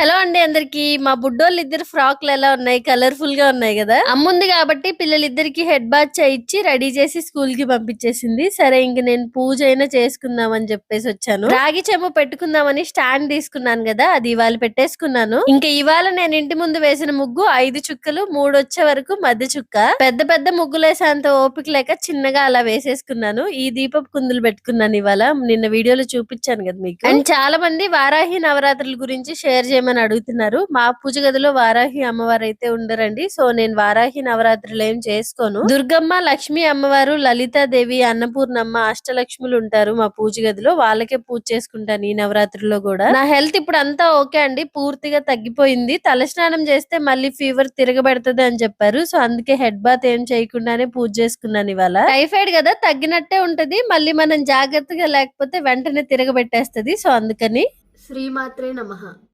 Hello అండి అందరికి. మా బుడ్డోళ్ళు ఇద్దరు ఫ్రాక్లు ఎలా ఉన్నాయి? కలర్ఫుల్గా ఉన్నాయి కదా? అమ్ముంది కాబట్టి పిల్లలిద్దరికి హెడ్ బాత్ చేయించి రెడీ చేసి స్కూల్కి పంపించేసింది. సరే ఇంక నేను పూజ అయినా చేసుకుందాం అని చెప్పేసి వచ్చాను. రాగి చెంబు పెట్టుకుందామని స్టాండ్ తీసుకున్నాను కదా అది ఇవాళ పెట్టేసుకున్నాను. ఇంకా ఇవాళ నేను ఇంటి ముందు వేసిన ముగ్గు ఐదు చుక్కలు మూడు వచ్చే వరకు మధ్య చుక్క. పెద్ద పెద్ద ముగ్గులు వేసేంత ఓపిక లేక చిన్నగా అలా వేసేసుకున్నాను. ఈ దీపపు కుందులు పెట్టుకున్నాను ఇవాళ. నిన్న వీడియోలో చూపించాను కదా మీకు. అండ్ చాలా మంది వారాహి నవరాత్రుల గురించి షేర్ చేయమని చేయమని అడుగుతున్నారు? మా పూజ గదిలో వారాహి అమ్మవారు అయితే ఉండరండి. సో నేను వారాహి నవరాత్రులు ఏం చేసుకోను. దుర్గమ్మ లక్ష్మీ అమ్మవారు లలితాదేవి అన్నపూర్ణమ్మ అష్టలక్ష్ములు ఉంటారు మా పూజ గదిలో. వాళ్ళకే పూజ చేసుకుంటాను ఈ నవరాత్రుల్లో కూడా. నా హెల్త్ ఇప్పుడు అంతా ఓకే అండి. పూర్తిగా తగ్గిపోయింది. తలస్నానం చేస్తే మళ్ళీ ఫీవర్ తిరగబెడుతుంది అని చెప్పారు. సో అందుకే హెడ్ బాత్ ఏం చేయకుండానే పూజ చేసుకున్నాను ఇవాళ. టైఫాయిడ్ కదా తగ్గినట్టే ఉంటది. మళ్ళీ మనం జాగ్రత్తగా లేకపోతే వెంటనే తిరగబెట్టేస్తది. సో అందుకని. శ్రీమాత్రే నమ.